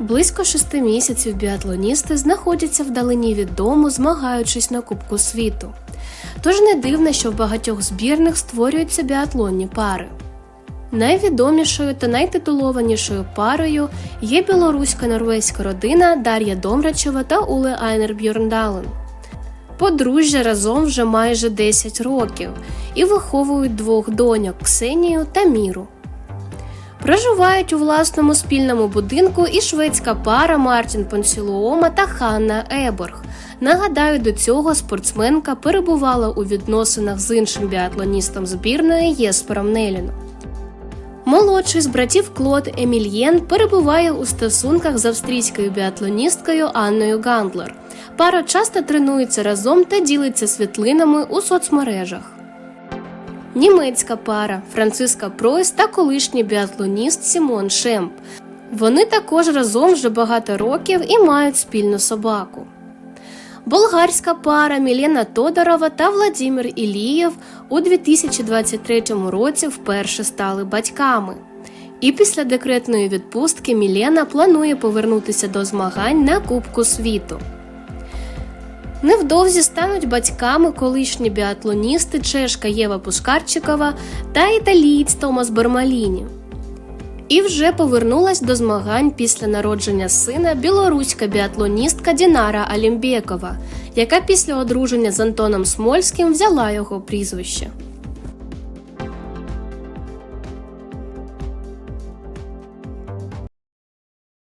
Близько шести місяців біатлоністи знаходяться вдалині від дому, змагаючись на Кубку світу. Тож не дивно, що в багатьох збірних створюються біатлонні пари. Найвідомішою та найтитулованішою парою є білоруська норвезька родина Дар'я Домрачева та Уле Айнер Бьорндален. Подружжя разом вже майже 10 років і виховують двох доньок Ксенію та Міру. Проживають у власному спільному будинку і шведська пара Мартін Понсілуома та Ханна Еборг. Нагадаю, до цього спортсменка перебувала у відносинах з іншим біатлоністом збірної Єспером Неліном. Молодший з братів Клод Емільєн перебуває у стосунках з австрійською біатлоністкою Анною Гандлер. Пара часто тренується разом та ділиться світлинами у соцмережах. Німецька пара Франциска Пройс та колишній біатлоніст Сімон Шемп. Вони також разом вже багато років і мають спільну собаку. Болгарська пара Мілена Тодорова та Владимир Ілієв у 2023 році вперше стали батьками. І після декретної відпустки Мілена планує повернутися до змагань на Кубку світу. Невдовзі стануть батьками колишні біатлоністи чешка Єва Пушкарчикова та італієць Томас Бермаліні. І вже повернулась до змагань після народження сина білоруська біатлоністка Дінара Алімбєкова, яка після одруження з Антоном Смольським взяла його прізвище.